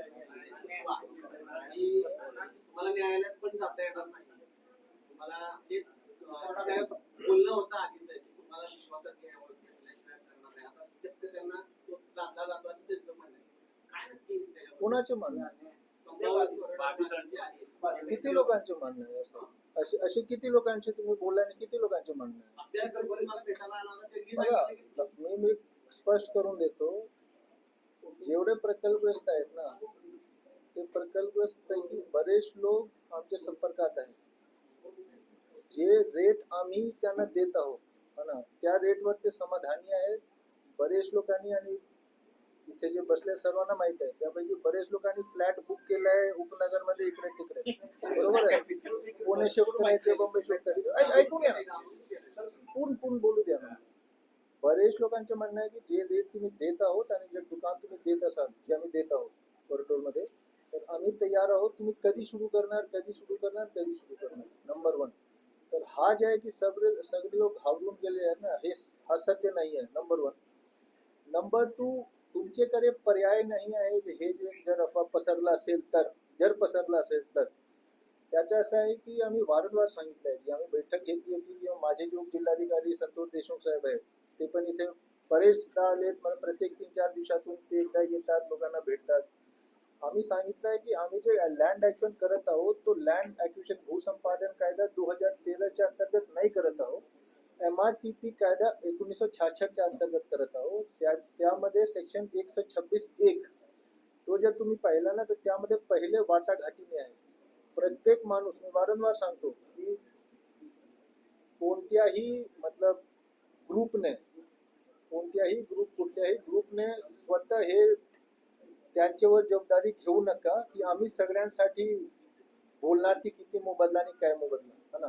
आणि तुम्हाला न्यायालयात पण जाता येणार नाही. तुम्हाला बोलणं होतं आधीच तुम्हाला विश्वासात? कोणाचे म्हणणं. किती लोकांचे म्हणणं आहे असं? असे असे किती लोकांचे तुम्ही बोलला आणि किती लोकांचे म्हणणं आहे? मी मी स्पष्ट करून देतो. जेवढे प्रकल्पग्रस्त आहेत ना ते प्रकल्पग्रस्त पैकी बरेच लोक आमच्या संपर्कात आहेत. जे रेट आम्ही त्यांना देत आहोत हा ना त्या रेटवर ते समाधानी आहेत बरेच लोकांनी आणि इथे जे बसले सर्वांना माहीत आहे त्यापैकी बरेच लोकांनी फ्लॅट बुक केलाय उपनगरमध्ये इकडे तिकडे. बरोबर आहे? पुणे शिफ्ट करायचे बॉम्बे शिफ्ट करायचे ऐकून घ्या पूर्ण पूर्ण बोलू द्या ना. बरेच लोकांचे म्हणणं आहे की जे रेट तुम्ही देत आहोत आणि जे दुकान तुम्ही देत असाल जे आम्ही देत आहोत कॉरिडोरमध्ये तर आम्ही तयार आहोत तुम्ही कधी सुरू करणार कधी सुरू करणार कधी सुरू करणार. नंबर वन तर हा जे आहे की सगळे सगळे लोक घाबरून गेले आहेत ना हे हा सत्य नाही आहे. नंबर वन नंबर टू तुमच्याकडे पर्याय नाही आहे हे जे जर अफवा पसरला असेल तर जर पसरला असेल तर. त्याचं असं आहे की आम्ही वारंवार सांगितलं आहे जी आम्ही बैठक घेतली होती किंवा माझे जो जिल्हाधिकारी संतोष देशमुख साहेब आहेत ते पण इथे बरेचदा आले प्रत्येक तीन चार दिवसातून ते एकदा येतात लोकांना भेटतात. आम्ही सांगितलं आहे की आम्ही जे लँड ऍक्शन करत आहोत तो लँड ॲक्विशन भूसंपादन कायदा दोन हजार तेराच्या अंतर्गत नाही करत आहोत. एम आर टी पी कायदा एकोणीसशे छाछठच्या अंतर्गत करत आहोत. त्या त्यामध्ये सेक्शन एकशे छब्बीस एक तो जर तुम्ही पाहिला ना तर त्यामध्ये पहिले वाटाघाटीने आहे. प्रत्येक माणूस मी वारंवार सांगतो की कोणत्याही मतलब ग्रुपने कोणत्याही ग्रुप कुठल्याही ग्रुपने स्वतः हे त्यांच्यावर जबाबदारी घेऊ नका की आम्ही सगळ्यांसाठी बोलणार की किती मोबदला आणि काय मोबदला ना?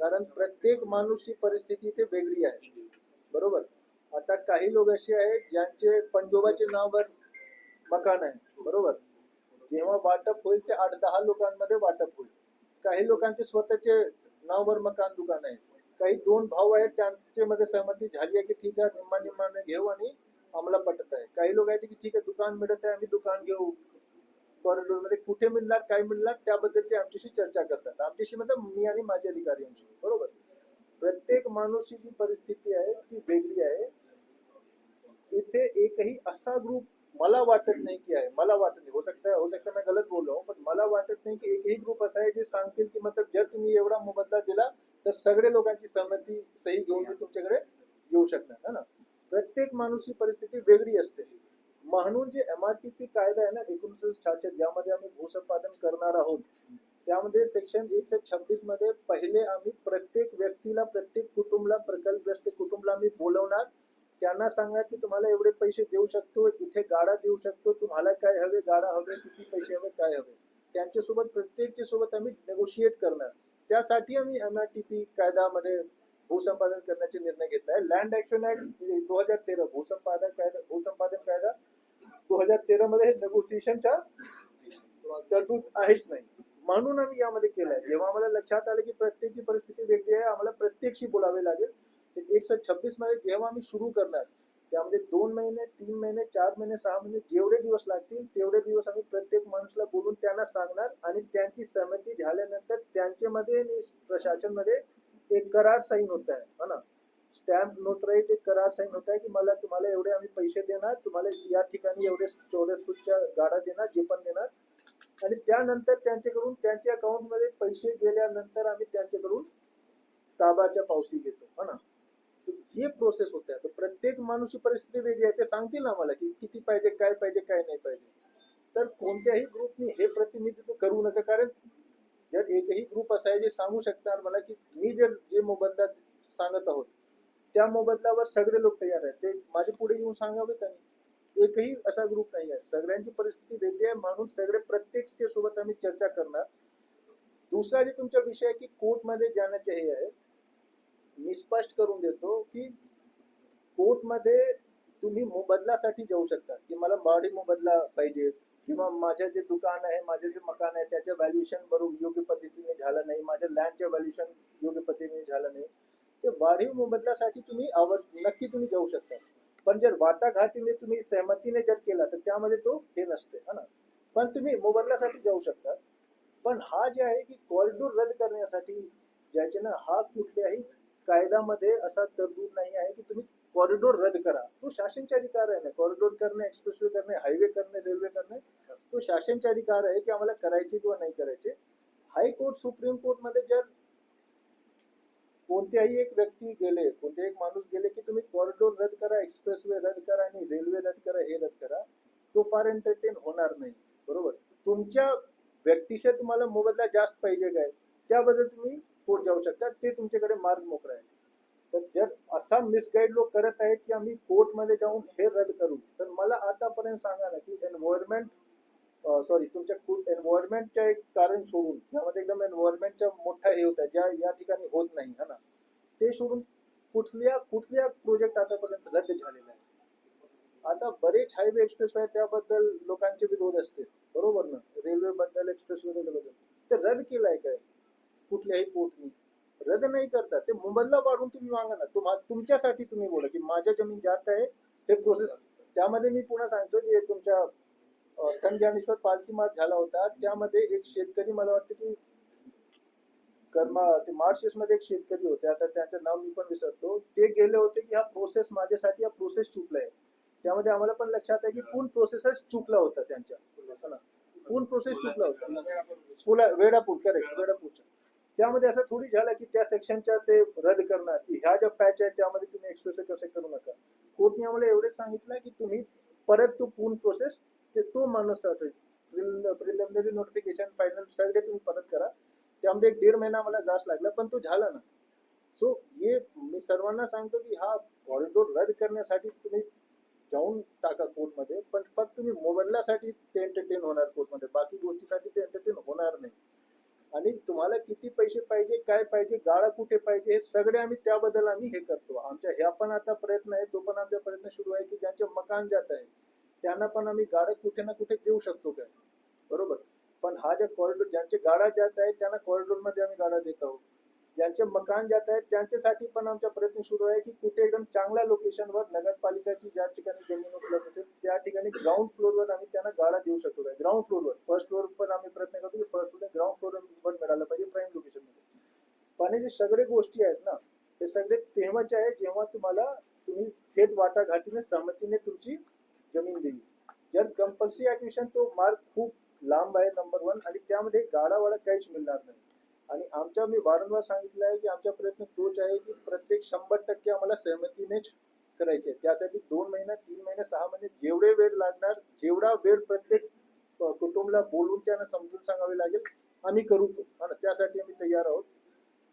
कारण प्रत्येक माणूसची परिस्थिती इथे वेगळी आहे. बरोबर? आता काही लोक असे आहेत ज्यांचे पंजोबाचे नावावर मकान आहे. बरोबर? जेव्हा वाटप होईल ते आठ दहा लोकांमध्ये वाटप होईल. काही लोकांचे स्वतःचे नावावर मकान दुकान आहे. काही दोन भाव आहेत त्यांच्यामध्ये सहमती झाली आहे की ठीक आहे निम्मा निम्माने घेऊ आणि आम्हाला पटत आहे. काही लोक आहेत की ठीक आहे दुकान मिळत आहे आम्ही दुकान घेऊ. कॉरिडोरमध्ये कुठे मिळणार काय मिळणार त्याबद्दल ते आमच्याशी चर्चा करतात. आमच्याशी म्हणजे मी आणि माझे अधिकारी यांची बरोबर? प्रत्येक माणूसची जी परिस्थिती आहे ती वेगळी आहे. इथे एकही असा ग्रुप मला वाटत नाही की आहे. मला वाटत नाही. हो सकता है हो सकता है मैं गलत बोल रहा हूँ पण मला वाटत नाही की एकही ग्रुप असा आहे जे सांगतील की मतलब जर तुम्ही एवढा मोबदला दिला तर सगळे लोकांची सहमती सही घेऊन मी तुमच्याकडे येऊ शकणार है ना? प्रत्येक माणूसची परिस्थिती वेगळी असते. म्हणून जे एम आर टी पी कायदा आहे ना एकोणीसशे छाछष्ट ज्यामध्ये आम्ही भूसंपादन करणार आहोत त्यामध्ये सेक्शन एकशे छब्बीसमध्ये पहिले आम्ही प्रत्येक व्यक्तीला प्रत्येक कुटुंबला प्रकल्पग्रस्त कुटुंबला आम्ही बोलवणार. त्यांना सांगणार की तुम्हाला एवढे पैसे देऊ शकतो इथे गाडा देऊ शकतो तुम्हाला काय हवे गाडा हवे किती पैसे हवे काय हवे. त्यांच्यासोबत प्रत्येकच्या सोबत आम्ही नेगोशिएट करणार. त्यासाठी आम्ही एम आर टी पी कायद्यामध्ये भूसंपादन करण्याचे निर्णय घेतला आहे लँड ऍक्शन ऍक्ट दोन हजार तेरा भूसंपादन कायदा भूसंपादन कायदा दोन हजार तेरा मध्ये नेगोसिएशनच्या तरतूद आहेच नाही. म्हणून आम्ही यामध्ये केलंय. जेव्हा आम्हाला लक्षात आलं की प्रत्येकची परिस्थिती वेगळी आहे आम्हाला प्रत्येकशी बोलावे लागेल एकशे छब्बीसमध्ये जेव्हा आम्ही सुरू करणार त्यामध्ये दोन महिने तीन महिने चार महिने सहा महिने जेवढे दिवस लागतील तेवढे दिवस आम्ही प्रत्येक माणसाला बोलून त्यांना सांगणार आणि त्यांची सहमती झाल्यानंतर त्यांच्यामध्ये आणि प्रशासनमध्ये एक करार साईन होत आहे. हा ना? स्टॅम्प नोटराईट एक करार साईन होत आहे की मला तुम्हाला एवढे आम्ही पैसे देणार तुम्हाला या ठिकाणी एवढे चौरस फूटच्या गाडा देणार जे पण देणार. आणि त्यानंतर त्यांच्याकडून त्यांच्या अकाउंटमध्ये पैसे गेल्यानंतर आम्ही त्यांच्याकडून ताबाच्या पावती घेतो. हो ना? हे प्रोसेस होत्या तर प्रत्येक माणूसची परिस्थिती वेगळी आहे. ते सांगतील ना आम्हाला की किती पाहिजे काय पाहिजे काय नाही पाहिजे. तर कोणत्याही ग्रुपनी हे प्रतिनिधित्व करू नका. कारण जर एकही ग्रुप असा आहे जे सांगू शकणार मला की मी जर जे मोबदला सांगत आहोत त्या मोबदल्यावर सगळे लोक तयार आहेत. ते माझे पुढे येऊन सांगावे त्यांनी एकही असा ग्रुप नाही आहे. सगळ्यांची परिस्थिती वेगळी आहे म्हणून सगळे प्रत्येक सोबत आम्ही चर्चा करणार. दुसरा जे तुमचा विषय आहे की कोर्टमध्ये जाण्याचे हे आहे मी स्पष्ट करून देतो की कोर्टमध्ये तुम्ही मोबदलासाठी जाऊ शकता. की मला बॉडी मोबदला पाहिजे किंवा माझं जे दुकान आहे माझं जे मकान आहे त्याचं व्हॅल्युएशन बरोबर योग्य पद्धतीने झालं नाही माझ्या लँडचं व्हॅल्युएशन योग्य पद्धतीने झालं नाही. ते वाढीव मोबदल्यासाठी तुम्ही आवड नक्की तुम्ही जाऊ शकता. पण जर वाटाघाटीने तुम्ही सहमतीने जर केला तर त्यामध्ये तो हे नसते हा ना? पण तुम्ही मोबदल्यासाठी जाऊ शकता. पण हा जे आहे की कॉरिडोर रद्द करण्यासाठी ज्याचे ना हा कुठल्याही कायद्यामध्ये असा तरतूद नाही आहे की तुम्ही कॉरिडोर रद्द करा. तो शासनचे अधिकार आहे ना. कॉरिडोर करणे एक्सप्रेसवे करणे हायवे करणे रेल्वे करणे तो शासनचे अधिकार आहे की आम्हाला करायचे किंवा नाही करायचे. हायकोर्ट सुप्रीम कोर्टमध्ये जर कोणत्याही एक व्यक्ती गेले कोणत्याही एक माणूस गेले की तुम्ही कॉरिडोर रद्द करा एक्सप्रेसवे रद्द करा आणि रेल्वे रद्द करा हे रद्द करा तो फार एंटरटेन होणार नाही. बरोबर? तुमच्या व्यक्तीशी तुम्हाला मोबदला जास्त पाहिजे काय? त्याबद्दल तुम्ही कोर्ट जाऊ शकतात ते तुमच्याकडे मार्ग मोकळा आहे तर जर असा मिसगाईड लोक करत आहेत की आम्ही कोर्टमध्ये जाऊन हे रद्द करू तर मला आतापर्यंत सांगा ना की एन्व्हायरमेंट सॉरी तुमच्या एन्व्हायरमेंटच्या एक कारण सोडून त्यामध्ये एकदम एन्व्हायरमेंटच्या मोठा हे होता ज्या या ठिकाणी होत नाही है ना? ते सोडून कुठल्या कुठल्या प्रोजेक्ट आतापर्यंत रद्द झालेला आहे आता बरेच हायवे एक्सप्रेस आहे त्याबद्दल लोकांचे विरोध असते बरोबर ना? रेल्वे बद्दल एक्सप्रेस बद्दल ते रद्द केलाय काय? कुठल्याही कोर्टनी रद्द नाही करता. ते मोबदला वाढून तुम्ही मागा ना. तुम्हा तुमच्यासाठी तुम्ही बोला की माझ्या जमीन जात आहे हे प्रोसेस त्यामध्ये मी पुन्हा सांगतो जे तुमच्या संत ज्ञानेश्वर पालखी मार्च झाला होता त्यामध्ये एक शेतकरी मला वाटतं की कर्मा ते मार्शेस मध्ये एक शेतकरी होते. आता त्यांचं नाव मी पण विसरतो. ते गेले होते की हा प्रोसेस माझ्यासाठी हा प्रोसेस चुकलाय त्यामध्ये आम्हाला पण लक्षात आहे की पूर्ण प्रोसेसच चुकला होता त्यांच्या. है? पूर्ण प्रोसेस चुकला होता. पुला वेडापूर करेक्ट वेडापूरच्या. त्यामध्ये असं थोडी झालं की त्या सेक्शनच्या ते रद्द करणार. की ह्या ज्या पॅच आहेत त्यामध्ये तुम्ही एक्सप्रेस कसे करू नका? कोर्टने आम्हाला एवढे सांगितलं की तुम्ही परत तो पूर्ण प्रोसेस ते तो माणूस प्रिलिमिनरी नोटिफिकेशन फायनल सगळे तुम्ही परत करा. त्यामध्ये एक दीड महिना मला जास्त लागला पण तो झाला ना. सो हे मी सर्वांना सांगतो की हा कॉरिडोर रद्द करण्यासाठी तुम्ही जाऊन टाका कोर्टमध्ये पण फक्त तुम्ही मोबदल्यासाठी ते एंटरटेन होणार कोर्टमध्ये बाकी गोष्टीसाठी ते एंटरटेन होणार नाही. आणि तुम्हाला किती पैसे पाहिजे काय पाहिजे गाळा कुठे पाहिजे हे सगळे आम्ही त्याबद्दल आम्ही हे करतो. आमच्या ह्या पण आता प्रयत्न आहे तो पण आमचा प्रयत्न सुरू आहे की ज्यांचे मकान जात आहे त्यांना पण आम्ही गाडा कुठे ना कुठे देऊ शकतो काय? बरोबर? पण हा ज्या कॉरिडोर ज्यांचे गाडा जात आहेत त्यांना कॉरिडोरमध्ये आम्ही गाडा देत आहोत. ज्यांचे मकान जात आहेत त्यांच्यासाठी पण आमचा प्रयत्न सुरू आहे की कुठे एकदम चांगल्या लोकेशनवर नगरपालिकाची ज्या ठिकाणी जमीन उपलब्ध असेल त्या ठिकाणी ग्राउंड फ्लोरवर आम्ही त्यांना गाडा देऊ शकतो काय ग्राउंड फ्लोरवर फर्स्ट फ्लोर पण आम्ही प्रयत्न करतो की फर्स्ट फ्लोर ग्राउंड फ्लोअरवर मिळालं पाहिजे प्राईम लोकेशनमध्ये. पण जे सगळे गोष्टी आहेत ना हे सगळे तेव्हाचे आहे जेव्हा तुम्हाला तुम्ही थेट वाटाघाटीने सहमतीने तुमची जमीन दिली जर कंपल्सरी ऍक्विशन तो मार्ग खूप लांब आहे नंबर वन आणि त्यामध्ये गाडावाडा काहीच मिळणार नाही. आणि आमच्या मी वारंवार सांगितलं आहे की आमचा प्रयत्न तोच आहे की प्रत्येक शंभर टक्के आम्हाला सहमतीनेच करायचे त्यासाठी दोन महिना तीन महिने सहा महिने जेवढे वेळ लागणार जेवढा वेळ प्रत्येक कुटुंबला बोलून त्यांना समजून सांगावे लागेल आम्ही करू त्यासाठी आम्ही तयार आहोत.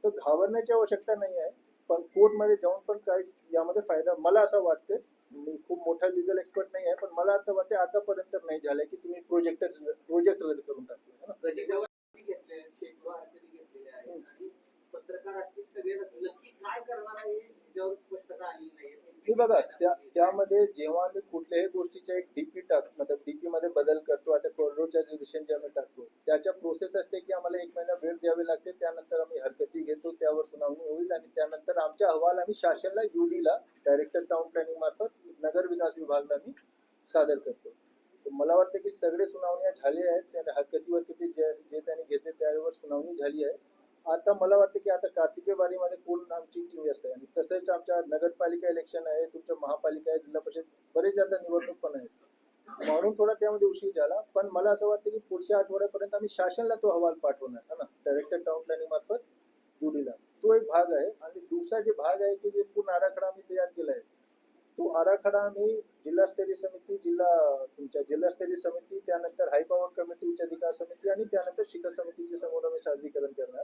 तर घाबरण्याची आवश्यकता नाही आहे पण कोर्टमध्ये जाऊन पण काय यामध्ये फायदा मला असं वाटतं मी खूप मोठा लिगल एक्सपर्ट नाही आहे पण मला आता वाटते आतापर्यंत नाही झालंय की तुम्ही प्रोजेक्ट प्रोजेक्ट रद्द करून टाकले है ना? प्रत्येकावर हरकती घेतल्या आहेत, शेकडो हरकती घेतलेल्या आहेत आणि पत्रकार असतील असतील. नक्की काय करणार आहे याच्यावर स्पष्टता नाही. मी बघा त्या त्यामध्ये जेव्हा आम्ही कुठल्याही गोष्टीच्या एक डीपी टाक मतलब डीपी मध्ये बदल करतो आता कॉरिडोरच्या जे जे आम्ही टाकतो त्याच्या प्रोसेस असते की आम्हाला एक महिना वेळ द्यावी लागते त्यानंतर आम्ही हरकती घेतो त्यावर सुनावणी होईल आणि त्यानंतर आमच्या अहवाल आम्ही शासनला युडीला डायरेक्टर टाउन प्लॅनिंग मार्फत नगर विकास विभागला आम्ही सादर करतो. मला वाटतं की सगळे सुनावण्या झाल्या आहेत त्या हरकतीवर किती जे जे त्यांनी घेतले त्यावर सुनावणी झाली आहे. आता मला वाटतं की आता कार्तिके वारीमध्ये कोण आमची टीम असते. आणि तसंच आमच्या नगरपालिका इलेक्शन आहे तुमच्या महापालिका आहे जिल्हा परिषद बरेच आता निवडणूक पण आहेत. म्हणून थोडा त्यामध्ये उशीर झाला. पण मला असं वाटतं की पुढच्या आठवड्यापर्यंत आम्ही शासनाला तो अहवाल पाठवणार है ना? डायरेक्टर टाउन प्लॅनिंग मार्फत जुडीला. तो एक भाग आहे. आणि दुसरा जे भाग आहे की जे पूर्ण आराखडा आम्ही तयार केला आहे तो आराखडा आम्ही जिल्हास्तरीय समिती जिल्हा तुमच्या जिल्हास्तरीय समिती त्यानंतर हायपॉवर कमिटी उच्च अधिकार समिती आणि त्यानंतर शिखर समितीच्या समोर आम्ही सादरीकरण करणार.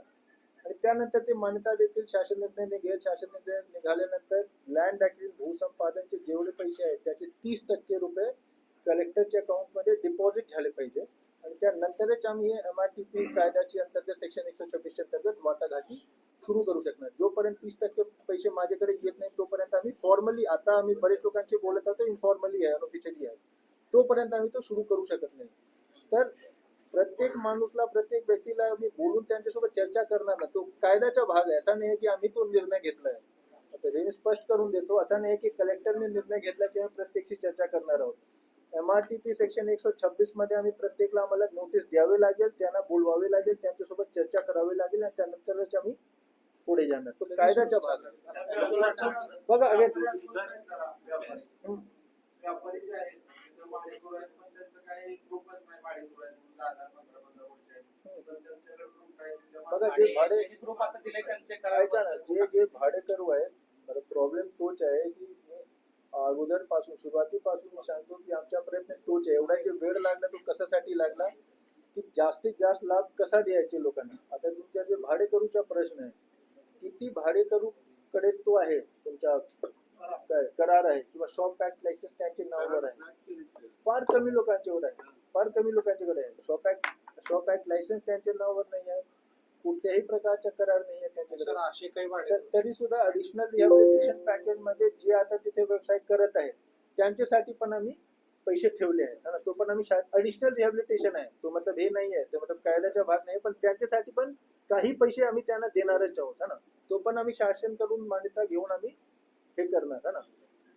आणि त्यानंतर ते मान्यता देतील शासन निर्णय निघेल शासन निर्णय निघाल्यानंतर लँड ऍक्ट भूसंपादनचे जेवढे पैसे आहेत त्याचे तीस टक्के रुपये कलेक्टरच्या अकाउंटमध्ये डिपॉझिट झाले पाहिजे. आणि त्यानंतरच आम्ही एम आर टी पी कायद्याची अंतर्गत सेक्शन एकशे छब्बीस अंतर्गत वाटाघाटी सुरू करू शकणार. जोपर्यंत तीस टक्के पैसे माझ्याकडे येत नाही तोपर्यंत आम्ही फॉर्मली आता आम्ही बरेच लोकांशी बोलत आहोत इन्फॉर्मली आहे अनऑफिशियली आहे. तोपर्यंत आम्ही तो सुरू करू शकत नाही. तर प्रत्येक माणूसला प्रत्येक व्यक्तीला आम्ही बोलून त्यांच्यासोबत चर्चा करणार ना तो कायद्याचा भाग आहे. असा नाही की आम्ही तो निर्णय घेतलाय. आता हे मी स्पष्ट करून देतो असा नाही की कलेक्टरने निर्णय घेतला की आम्ही प्रत्येकशी चर्चा करणार आहोत. M R T P section एकशे छब्बीसमध्ये आम्ही प्रत्येकला आम्हाला नोटीस द्यावे लागेल त्यांना बोलवावे लागेल त्यांच्यासोबत चर्चा करावी लागेल आणि त्यानंतरच आम्ही पुढे जाणार. तो कायद्याच्या भाग आहे. बघा बघा जे भाडे ऐका ना जे जे भाडेकरू आहेत तर प्रॉब्लेम तोच आहे की अगोदरपासून सुरुवातीपासून मी सांगतो की आमच्या प्रयत्न तोच आहे. एवढा जे वेळ लागला तो कशासाठी लागला? की जास्तीत जास्त लाभ कसा द्यायचे लोकांना? आता तुमच्या जे भाडेकरूचा प्रश्न आहे किती भाडेकरू कडे तो आहे तुमच्या काय करार आहे किंवा शॉप पॅक लायसन्स त्यांच्या नावावर आहे. फार कमी लोकांच्याकडे आहे. फार कमी लोकांच्याकडे आहे. Shop act shop act licence त्यांच्या नावावर नाही आहे. कुठल्याही प्रकारचा करार नाही आहे त्यांच्याकडे. तर तरी सुद्धा अडिशनल रिहॅबिलिटेशन पॅकेजमध्ये जे आता तिथे वेबसाईट करत आहेत त्यांच्यासाठी पण आम्ही पैसे ठेवले आहेत. है ना तो पण आम्ही अडिशनल रिहॅबिलिटेशन आहे. तो मतलब हे नाही आहे. तो मतलब कायद्याचा भाग नाही पण त्यांच्यासाठी पण काही पैसे आम्ही त्यांना देणारच आहोत है ना? तो पण आम्ही शासनकडून मान्यता घेऊन आम्ही हे करणार है ना?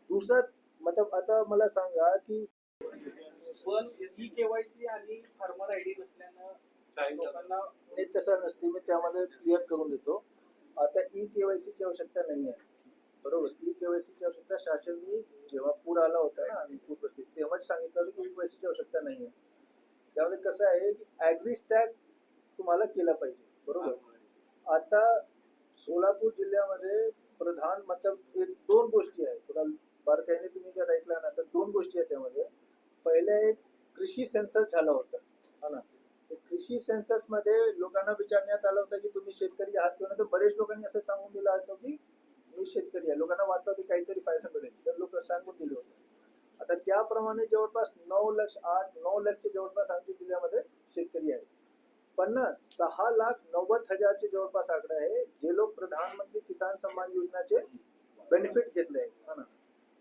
दुसरं मतलब आता मला सांगा की पण ही केवायसी आणि फार्मर आयडी नसल्यानं लोकांना नाही तसं नसते मी त्यामध्ये क्लिअर करून देतो. आता ई केवायसीची आवश्यकता नाही आहे. बरोबर ई केवायसीची आवश्यकता शासननी जेव्हा पूर आला होता ना आणि पूर परिस्थिती तेव्हाच सांगितलं की ई केवायसीची आवश्यकता नाही आहे. त्यामध्ये कसं आहे की ऍग्री स्टॅग तुम्हाला केला पाहिजे. बरोबर. आता सोलापूर जिल्ह्यामध्ये प्रधान मतलब एक दोन गोष्टी आहेत. थोडा बारकाईने तुम्ही जर ऐकला ना तर दोन गोष्टी आहेत त्यामध्ये. पहिल्या एक कृषी सेन्सस झाला होता. हा ना? कृषी सेन्ससमध्ये लोकांना विचारण्यात आलं होतं की तुम्ही शेतकरी आहात किंवा तर बरेच लोकांनी असं सांगून दिलं होतं की मी शेतकरी आहे. लोकांना वाटलं होतं काहीतरी फायदा मिळेल. तर लोक सांगून दिले होते. आता त्याप्रमाणे जवळपास नऊ लक्ष आठ नऊ लक्ष जवळपास आमच्या जिल्ह्यामध्ये शेतकरी आहेत. पन्नास सहा लाख नव्वद हजारचे जवळपास आकडे आहे. जे लोक प्रधानमंत्री किसान सन्मान योजनाचे बेनिफिट घेतले आहेत ना?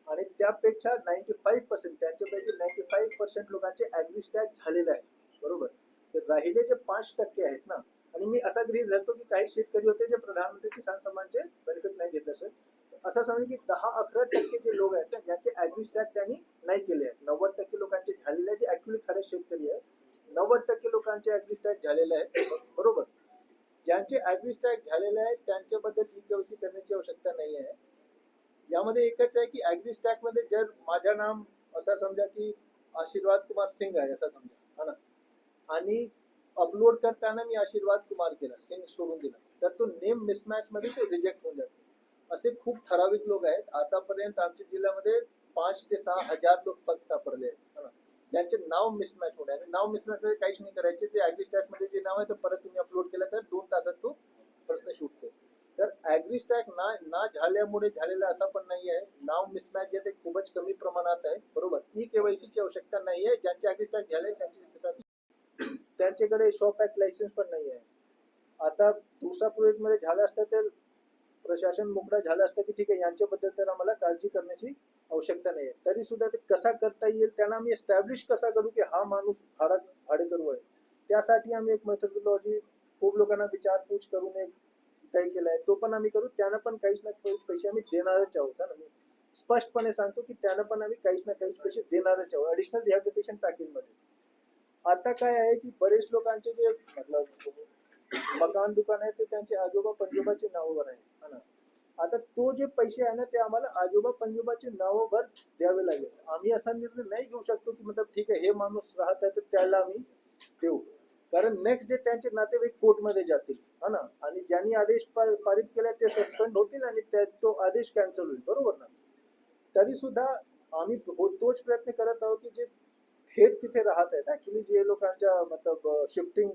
आणि त्यापेक्षा नाईन्टी फाईव्ह पर्सेंट त्यांच्यापैकी नाईन्टी फाईव्ह पर्सेंट लोकांचे ऍग्री स्टॅक झालेले आहे बरोबर? तर राहिले जे पाच टक्के आहेत ना? आणि मी असा गृहित धरतो की काही शेतकरी होते जे प्रधानमंत्री किसान सन्मानचे बेनिफिट नाही घेत असेल असं समजा की दहा अकरा टक्के जे लोक आहेत ज्यांचे ऍग्री स्टॅक त्यांनी नाही केले आहेत. नव्वद टक्के लोकांचे झालेले जे ऍक्च्युली खरे शेतकरी आहेत नव्वद टक्के लोकांचे ऍग्रीस्टॅक झालेले आहेत. बरोबर. ज्यांचे ऍग्रीस्टॅक झालेले आहेत त्यांच्याबद्दल ई केवायसी करण्याची आवश्यकता नाही आहे. यामध्ये एकच आहे की ऍग्रीस्टॅकमध्ये जर माझा नाम असं समजा की आशीर्वाद कुमार सिंग आहे असं समजा हा ना? आणि अपलोड करताना मी आशीर्वाद कुमार केला सिंग सोडून दिला तर तो नेम मिसमॅच मध्ये ते रिजेक्ट होऊन जाते. असे खूप ठराविक लोक आहेत. आतापर्यंत आमच्या जिल्ह्यामध्ये पाच ते सहा हजार लोक फक्त सापडले आहेत ज्यांचे नाव मिसमॅच होणे आणि नाव मिसमॅच मध्ये काहीच नाही करायचे. ते ऍग्री स्टॅकमध्ये जे नाव आहे ते परत तुम्ही अपलोड केलं तर दोन तासात तो प्रश्न सुटतो तर ऍग्री स्टॅक ना ना झाल्यामुळे झालेला असा पण नाही आहे. नाव मिसमॅच जे ते खूपच कमी प्रमाणात आहे. बरोबर? ई केवायसीची आवश्यकता नाही आहे. ज्यांचे ऍग्री स्टॅक झाले त्यांच्यासाठी त्यांच्याकडे शॉप ऍक्ट लायसन्स पण नाही आहे. आता दुसरा प्रोजेक्टमध्ये झालं असतं तर प्रशासन मोकळा झालं असतं की ठीक आहे यांच्याबद्दल तर आम्हाला काळजी करण्याची आवश्यकता नाही आहे तरी सुद्धा ते कसा करता येईल त्यांना आम्ही एस्टॅब्लिश कसा करू की हा माणूस भाडा भाडेकरू आहे? त्यासाठी आम्ही एक मेथडॉलॉजी खूप लोकांना विचारपूस करून एक तय केलाय. तो पण आम्ही करू त्यांना पण काहीच ना काही पैसे आम्ही देणारच आहोत. हा ना? मी स्पष्टपणे सांगतो की त्यांना पण आम्ही काहीच ना काहीच पैसे देणारच आहोत ॲडिशनल रिहॅबिलिटेशन पॅकेजमध्ये आता काय आहे की बरेच लोकांचे जे मतलब मकान दुकान आहे ते त्यांचे आजोबा पंजोबाचे नावावर आहे. ना? आता तो जे पैसे आहे ना ते आम्हाला आजोबा पंजोबाचे नावावर द्यावे लागेल. आम्ही असा निर्णय नाही घेऊ शकतो की मतलब ठीक आहे हे माणूस राहत आहे तर त्याला आम्ही देऊ. कारण नेक्स्ट डे त्यांचे नातेवाईक कोर्टमध्ये जातील हा ना? आणि ज्यांनी आदेश पारित केला ते सस्पेंड होतील आणि तो आदेश कॅन्सल होईल बरोबर ना? तरी सुद्धा आम्ही हो-, तोच प्रयत्न करत आहोत की जे थेट तिथे राहत आहेत. ऍक्च्युली जे लोकांच्या मतलब शिफ्टिंग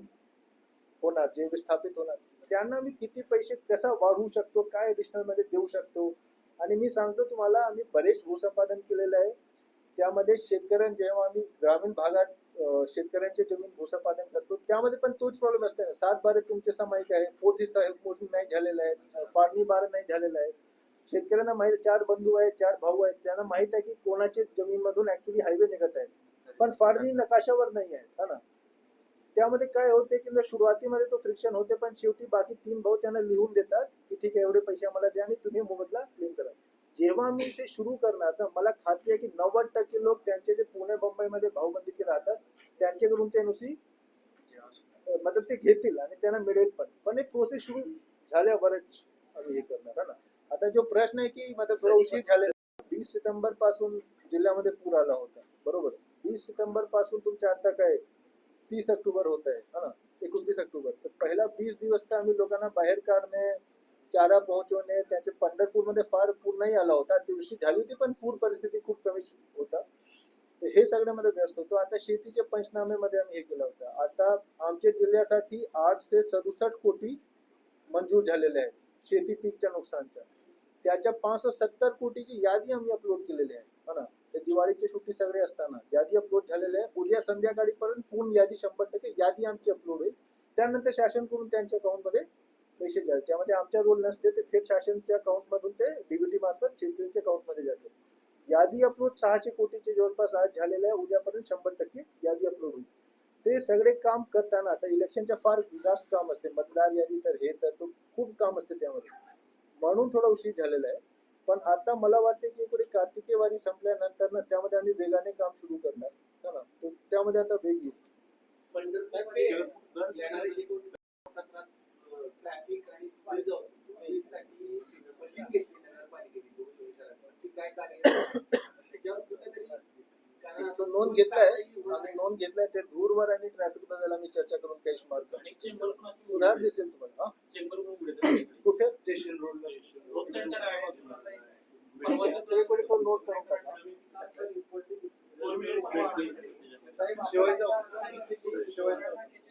होणार जे विस्थापित होणार त्यांना मी किती पैसे कसा वाढवू शकतो काय ऍडिशनलमध्ये देऊ शकतो? आणि मी सांगतो तुम्हाला आम्ही बरेच भूसंपादन केलेलं आहे. त्यामध्ये शेतकऱ्यां जेव्हा आम्ही ग्रामीण भागात शेतकऱ्यांची जमीन भूसंपादन करतो त्यामध्ये पण तोच प्रॉब्लेम असते ना. सात बारे तुमचे सामायिक आहे. पोथी साहेब मोजणी नाही झालेलं आहे फाळणी बार नाही झालेलं आहे शेतकऱ्यांना माहीत चार बंधू आहेत चार भाऊ आहेत. त्यांना माहीत आहे की कोणाचे जमीन मधून ऍक्च्युली हायवे निघत आहेत. पण फाळणी नकाशावर नाही आहे. ना? त्यामध्ये काय होते की सुरुवातीमध्ये तो फ्रिक्शन होते पण शेवटी बाकी तीन भाऊ त्यांना लिहून देतात की ठीक आहे एवढे पैसे आम्हाला द्या आणि तुम्ही मोबदला क्लेम करा. जेव्हा मी ते सुरू करणार तर मला खात्री आहे की नव्वद टक्के लोक त्यांचे जे पुणे मुंबईमध्ये भाऊबंदीकी राहतात त्यांच्याकडून ते नुसी मतलब ते घेतील आणि त्यांना मिळेल पण. पण एक प्रोसेस सुरू झाल्यावरच आम्ही हे करणार है ना? आता जो प्रश्न आहे की मतलब थोडा उशीर झालेला वीस सितंबरपासून जिल्ह्यामध्ये पूर आला होता बरोबर? वीस सितंबरपासून तुमच्या आता काय तीस ऑक्टोबर होत आहे ना? एकोणतीस ऑक्टोबर. तर पहिला वीस दिवस तर आम्ही लोकांना बाहेर काढणे चारा पोहोचवणे त्यांचे पंढरपूरमध्ये फार पूर नाही आला होता. दिवशी झाली होती पण पूर परिस्थिती खूप कमी होता. तर हे सगळ्यामध्ये व्यस्त होतो. आता शेतीचे पंचनामेमध्ये आम्ही हे केलं होतं. आता आमच्या जिल्ह्यासाठी आठशे सदुसष्ट कोटी मंजूर झालेले आहेत शेती पीकच्या नुकसानच्या. त्याच्या पाचशे सत्तर कोटीची यादी आम्ही अपलोड केलेली आहे ना? ते दिवाळीची सुट्टी सगळे असताना यादी अपलोड झालेली आहे. उद्या संध्याकाळीपर्यंत पूर्ण यादी शंभर टक्के यादी आमची अपलोड होईल. त्यानंतर शासन करून त्यांच्या अकाउंटमध्ये पैसे जाईल त्यामध्ये आमचा रोल नसते ते थेट शासनच्या अकाउंट मधून ते डीबीटी मार्फत शेतकऱ्यांच्या अकाउंटमध्ये जाते यादी अपलोड सहाशे कोटीचे जवळपास आज झालेले आहे. उद्यापर्यंत शंभर टक्के यादी अपलोड होईल. ते सगळे काम करताना आता इलेक्शनच्या फार जास्त काम असते. मतदार यादी तर हे तर तो खूप काम असते त्यामध्ये. म्हणून थोडा उशीर झालेला आहे. पण आता मला वाटते की इकडे कार्तिकी वारी संपल्यानंतर ना त्यामध्ये आम्ही वेगाने काम सुरू करणार. ना? तर त्यामध्ये आता वेग येईल. पण काय कार्य त्याच्यावर कुठेतरी कारण आता तो नोंद घेतलाय. आम्ही नोंद घेतलाय ते धूरवर आणि ट्रॅफिकबद्दल आम्ही चर्चा करून पण असतील. सुधार दिसेल तुम्हाला. कुठे? स्टेशन तो नोट करून टाका. Four wheeler